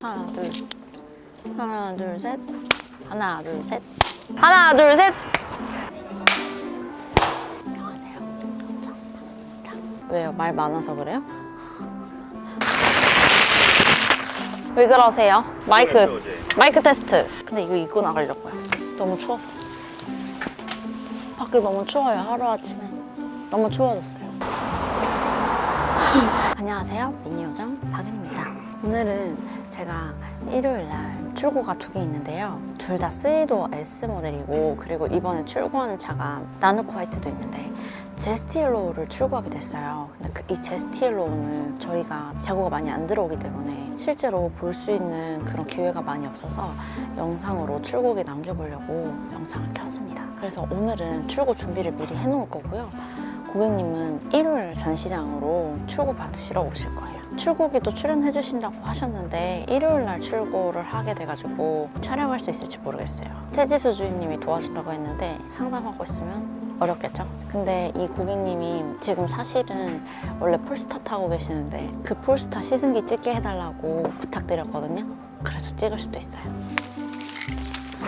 하나 둘. 하나 둘 셋. 하나 둘 셋. 하나 둘 셋. 왜요? 말 많아서 그래요? 왜 그러세요? 마이크. 마이크 테스트. 근데 이거 입고 나가려고요. 너무 추워서. 밖이 너무 추워요 하루아침에. 너무 추워졌어요. 안녕하세요. 미니요정 박은입니다. 오늘은 제가 일요일 날 출고가 두 개 있는데요. 둘다 3도 S 모델이고 그리고 이번에 출고하는 차가 나누코 화이트도 있는데 제스티엘로우를 출고하게 됐어요. 근데 그 이 제스티엘로우는 저희가 재고가 많이 안 들어오기 때문에 실제로 볼 수 있는 그런 기회가 많이 없어서 영상으로 출고기 남겨보려고 영상을 켰습니다. 그래서 오늘은 출고 준비를 미리 해놓을 거고요. 고객님은 일요일 전시장으로 출고 받으시러 오실 거예요. 출고기도 출연해 주신다고 하셨는데 일요일 날 출고를 하게 돼가지고 촬영할 수 있을지 모르겠어요. 최지수 주임님이 도와준다고 했는데 상담하고 있으면 어렵겠죠? 근데 이 고객님이 지금 사실은 원래 폴스타 타고 계시는데 그 폴스타 시승기 찍게 해달라고 부탁드렸거든요. 그래서 찍을 수도 있어요.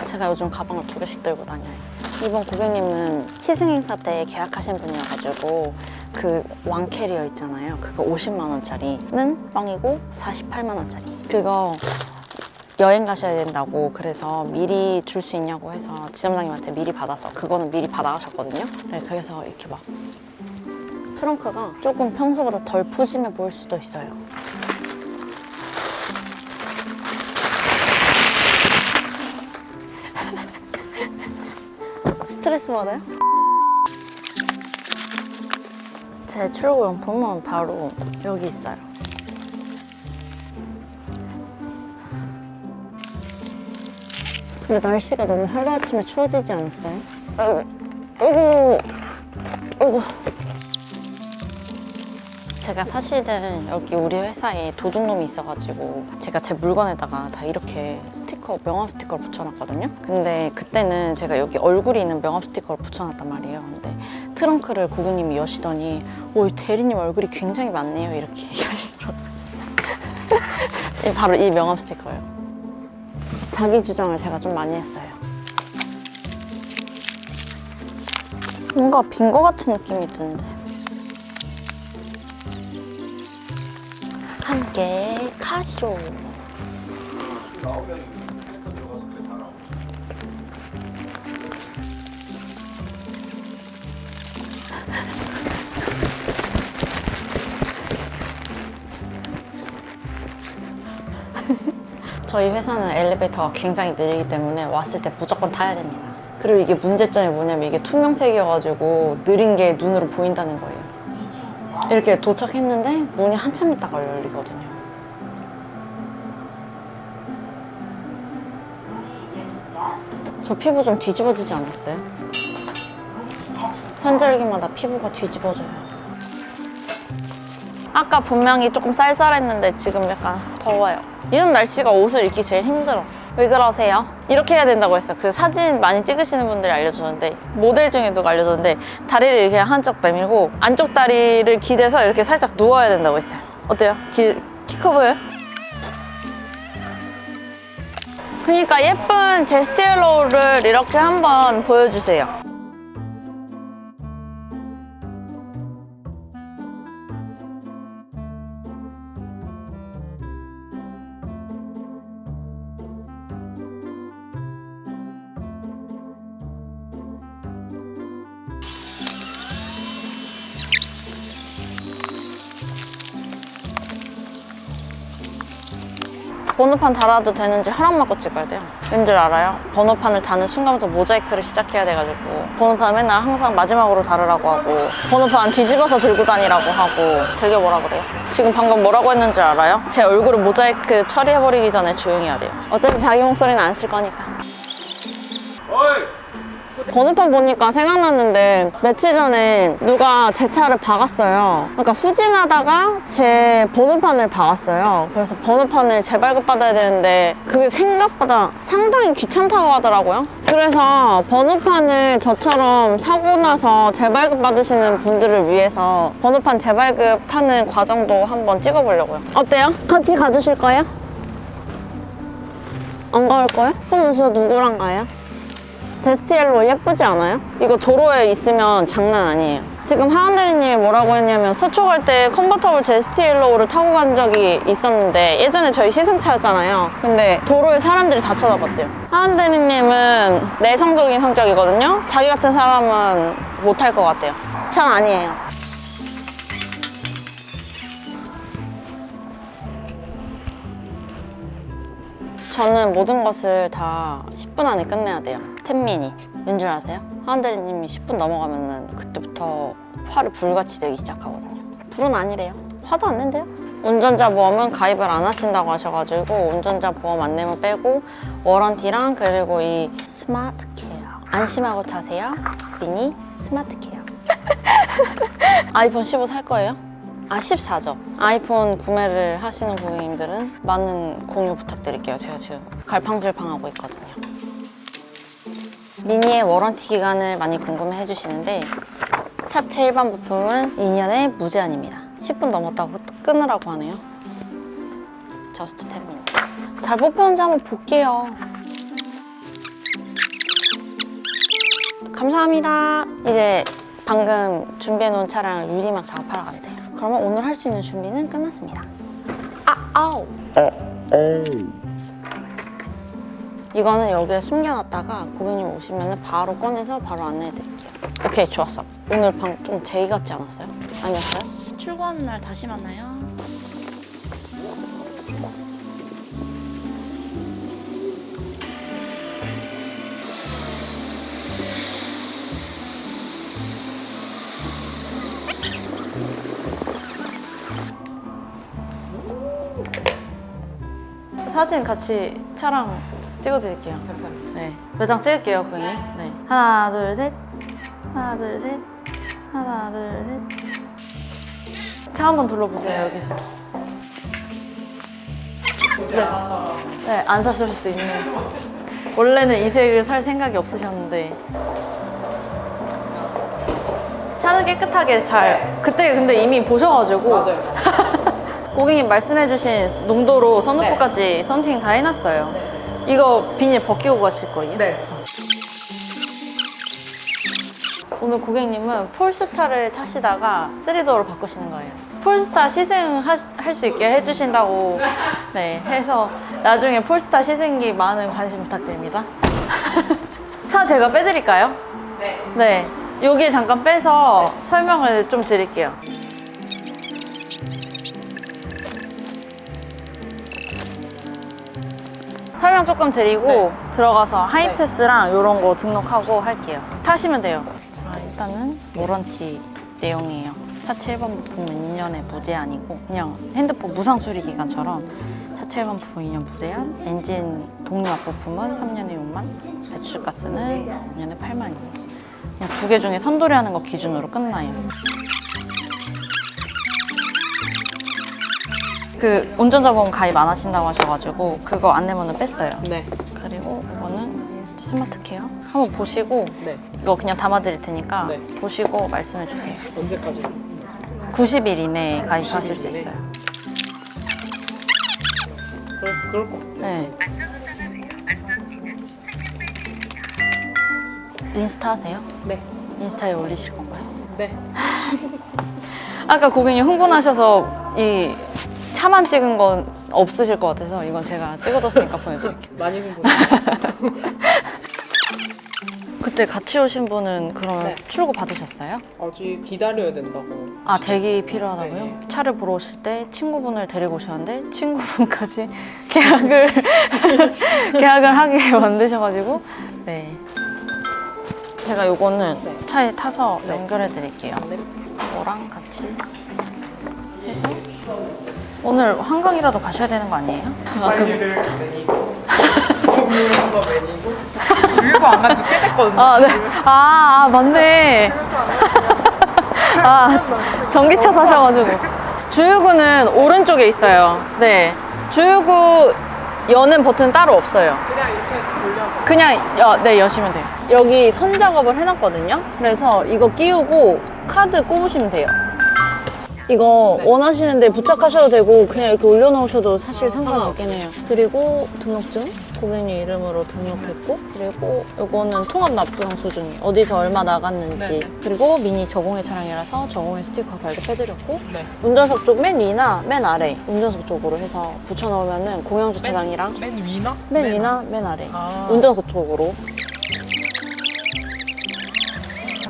제가 요즘 가방을 두 개씩 들고 다녀요. 이번 고객님은 시승 행사 때 계약하신 분이어가지고 그 왕캐리어 있잖아요. 그거 50만 원짜리는 뻥이고 48만 원짜리. 그거 여행 가셔야 된다고 그래서 미리 줄 수 있냐고 해서 지점장님한테 미리 받아서 그거는 미리 받아가셨거든요. 네, 그래서 이렇게 막 트렁크가 조금 평소보다 덜 푸짐해 보일 수도 있어요. 받아요? 제 출고용품은 바로 여기 있어요. 근데 날씨가 너무 하루아침에 추워지지 않았어요? 아이고. 제가 사실은 여기 우리 회사에 도둑놈이 있어가지고 제가 제 물건에다가 다 이렇게 스티커, 명함 스티커를 붙여놨거든요. 근데 그때는 제가 여기 얼굴이 있는 명함 스티커를 붙여놨단 말이에요. 근데 트렁크를 고객님이 여시더니 오, 이 대리님 얼굴이 굉장히 많네요. 이렇게 얘기하시더라고요. 이 바로 이 명함 스티커예요. 자기 주장을 제가 좀 많이 했어요. 뭔가 빈 거 같은 느낌이 드는데. 함께 가시오. 저희 회사는 엘리베이터가 굉장히 느리기 때문에 왔을 때 무조건 타야 됩니다. 그리고 이게 문제점이 뭐냐면 이게 투명색이어가지고 느린 게 눈으로 보인다는 거예요. 이렇게 도착했는데 문이 한참 있다가 열리거든요. 저 피부 좀 뒤집어지지 않았어요? 환절기마다 피부가 뒤집어져요. 아까 분명히 조금 쌀쌀했는데 지금 약간 더워요. 이런 날씨가 옷을 입기 제일 힘들어. 왜 그러세요? 이렇게 해야 된다고 했어요. 그 사진 많이 찍으시는 분들이 알려줬는데 모델 중에 누가 알려줬는데 다리를 이렇게 한쪽 내밀고 안쪽 다리를 기대서 이렇게 살짝 누워야 된다고 했어요. 어때요? 키, 키커 보여요? 그러니까 예쁜 제스티엘로우를 이렇게 한번 보여주세요. 번호판 달아도 되는지 허락 받고 찍어야 돼요. 왠 줄 알아요? 번호판을 다는 순간부터 모자이크를 시작해야 돼가지고 번호판 맨날 항상 마지막으로 달으라고 하고 번호판 뒤집어서 들고 다니라고 하고 되게 뭐라 그래요? 지금 방금 뭐라고 했는지 알아요? 제 얼굴을 모자이크 처리해버리기 전에 조용히 하래요. 어차피 자기 목소리는 안 쓸 거니까. 번호판 보니까 생각났는데 며칠 전에 누가 제 차를 박았어요. 그러니까 후진하다가 제 번호판을 박았어요. 그래서 번호판을 재발급 받아야 되는데 그게 생각보다 상당히 귀찮다고 하더라고요. 그래서 번호판을 저처럼 사고 나서 재발급 받으시는 분들을 위해서 번호판 재발급 하는 과정도 한번 찍어보려고요. 어때요? 같이 가주실 거예요? 안 가올 거예요? 그럼 저 누구랑 가요? 제스티엘로 예쁘지 않아요? 이거 도로에 있으면 장난 아니에요. 지금 하은 대리님이 뭐라고 했냐면 서초 갈 때 컨버터블 제스티엘로를 타고 간 적이 있었는데 예전에 저희 시승차였잖아요. 근데 도로에 사람들이 다 쳐다봤대요. 하은 대리님은 내성적인 성격이거든요. 자기 같은 사람은 못 탈 것 같대요. 전 아니에요. 저는 모든 것을 다 10분 안에 끝내야 돼요. 텐미니. 왠줄 아세요? 하은대리님이 10분 넘어가면은 그때부터 화를 불같이 내기 시작하거든요. 불은 아니래요. 화도 안 낸대요. 운전자 보험은 가입을 안 하신다고 하셔가지고 운전자 보험 안 내면 빼고 워런티랑 그리고 이 스마트 케어 안심하고 타세요. 미니 스마트 케어. 아이폰 15 살 거예요? 아 14죠. 아이폰 구매를 하시는 고객님들은 많은 공유 부탁드릴게요. 제가 지금 갈팡질팡하고 있거든요. 미니의 워런티 기간을 많이 궁금해 해주시는데 차체 일반 부품은 2년의 무제한입니다. 10분 넘었다고 또 끊으라고 하네요. 저스트 10분. 잘 뽑혔는지 한번 볼게요. 감사합니다. 이제 방금 준비해놓은 차량 유리막 작업하러 간대요. 그러면 오늘 할 수 있는 준비는 끝났습니다. 아, 아우. 이거는 여기에 숨겨놨다가 고객님 오시면 바로 꺼내서 바로 안내해드릴게요. 오케이, 좋았어. 오늘 방 좀 제이 같지 않았어요? 아니었어요? 출고하는 날 다시 만나요. 사진 같이 차랑 찍어드릴게요. 감사합니다. 네. 매장 찍을게요, 고객님. 네. 하나, 둘, 셋. 하나, 둘, 셋. 하나, 둘, 셋. 차 한번 둘러보세요, 여기서. 네. 네, 안 사실 수 있는. 원래는 이 색을 살 생각이 없으셨는데. 차는 깨끗하게 잘. 그때 근데 이미 보셔가지고. 맞아요. 고객님 말씀해주신 농도로 선루프까지 썬팅 다 해놨어요. 이거 비닐 벗기고 가실 거예요? 네. 오늘 고객님은 폴스타를 타시다가 3도어로 바꾸시는 거예요. 폴스타 시승 할 수 있게 해주신다고 네, 해서 나중에 폴스타 시승기 많은 관심 부탁드립니다. 차 제가 빼드릴까요? 네. 네. 여기 잠깐 빼서 설명을 좀 드릴게요. 설명 조금 드리고 네. 들어가서 하이패스랑 이런 거 등록하고 할게요. 타시면 돼요. 자, 일단은 워런티 내용이에요. 차체 일반 부품은 2년의 무제 한이고 그냥 핸드폰 무상 수리 기간처럼 차체 일반 부품 2년 무제 한, 엔진 독립 부품은 3년에 6만, 배출가스는 5년에 8만이에요. 그냥 두 개 중에 선도리 하는 거 기준으로 끝나요. 그 운전자 보험 가입 안 하신다고 하셔가지고 그거 안 내면은 뺐어요. 네. 그리고 이거는 스마트 케어 한번 보시고 네. 이거 그냥 담아드릴 테니까 네. 보시고 말씀해 주세요. 언제까지? 90일 이내에 가입하실 수 있어요. 그럴, 그럴 것 같아요. 네. 인스타 하세요? 네. 인스타에 올리실 건가요? 네. 아까 고객님 흥분하셔서 이 차만 찍은 건 없으실 것 같아서 이건 제가 찍어뒀으니까 보내드릴게요. 많이 흥분해요. 그때 같이 오신 분은 그러면 네. 출고 받으셨어요? 아직 기다려야 된다고. 아 대기 필요하다고요? 네. 차를 보러 오실 때 친구분을 데리고 오셨는데 친구분까지 계약을 계약을 하게 만드셔가지고 네 제가 요거는 네. 차에 타서 네. 연결해 드릴게요 네. 이거랑 같이 해서 오늘 한강이라도 가셔야 되는 거 아니에요? 아, 그, 빨리를 매니고. 고민을 한거 매니고. 주유소 안 간지 꽤 됐거든요. 아, 네. 아, 아, 맞네. 아, 전기차 사셔가지고. 주유구는 오른쪽에 있어요. 네. 주유구 여는 버튼 따로 없어요. 그냥 이렇게 해서 돌려서. 그냥, 여, 네, 여시면 돼요. 여기 선 작업을 해놨거든요. 그래서 이거 끼우고 카드 꼽으시면 돼요. 이거 네. 원하시는데 부착하셔도 되고 그냥 이렇게 올려놓으셔도 사실 상관없긴 해요. 그리고 등록증 고객님 이름으로 등록했고 그리고 요거는 통합 납부형 수준이 어디서 얼마 나갔는지 네. 그리고 미니 저공해 차량이라서 저공해 스티커 발급해드렸고 네. 운전석 쪽 맨 위나 맨 아래 운전석 쪽으로 해서 붙여놓으면은 공영 주차장이랑 맨 위나? 맨 위나 맨 아래 아. 운전석 쪽으로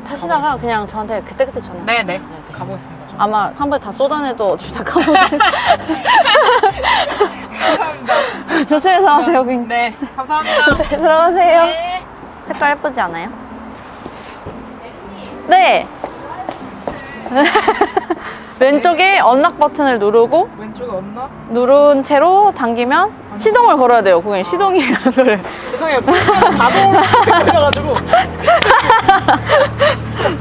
타시다가 그냥 저한테 그때그때 전화 네네. 가보겠습니다. 좀. 아마 한 번에 다 쏟아내도 어차피 다 까먹을 감사합니다. 조심해서 하세요 고객님 네. 감사합니다. 네, 들어가세요 색깔 예쁘지 않아요? 네 왼쪽에 언락 버튼을 누르고 왼쪽에 없나? 누른 채로 당기면 시동을 걸어야 돼요 고객님 시동이에요 그래 죄송해요. 자동 걸려가지고.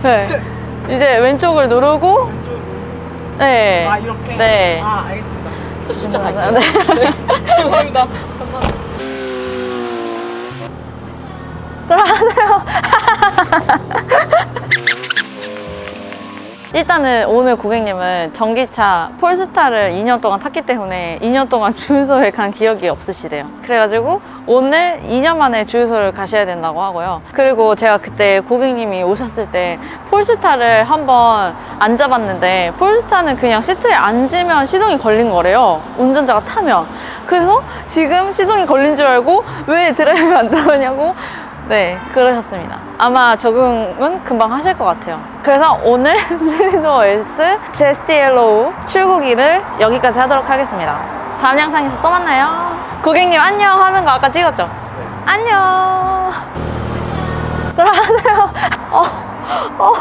네. 이제 왼쪽을 누르고. 네. 아 이렇게. 네. 아 알겠습니다. 저 진짜 감사합니다. 갈게요. 네. 감사합니다. 감사합니다. 들어가세요. 일단은 오늘 고객님은 전기차 폴스타를 2년 동안 탔기 때문에 2년 동안 주유소에 간 기억이 없으시대요. 그래가지고 오늘 2년 만에 주유소를 가셔야 된다고 하고요. 그리고 제가 그때 고객님이 오셨을 때 폴스타를 한번 앉아봤는데 폴스타는 그냥 시트에 앉으면 시동이 걸린 거래요. 운전자가 타면. 그래서 지금 시동이 걸린 줄 알고 왜 드라이브 안 들어가냐고 네, 그러셨습니다. 아마 적응은 금방 하실 것 같아요. 그래서 오늘 스리노 S 제스티 옐로우 출국일을 여기까지 하도록 하겠습니다. 다음 영상에서 또 만나요. 고객님 안녕 하는 거 아까 찍었죠? 네. 안녕. 돌아가세요. 어, 어,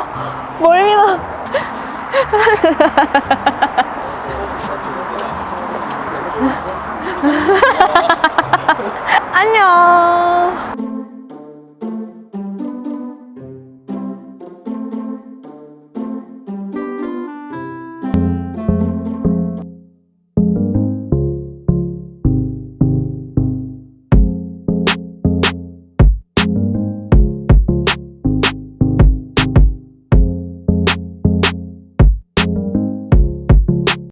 멀미나. 안녕.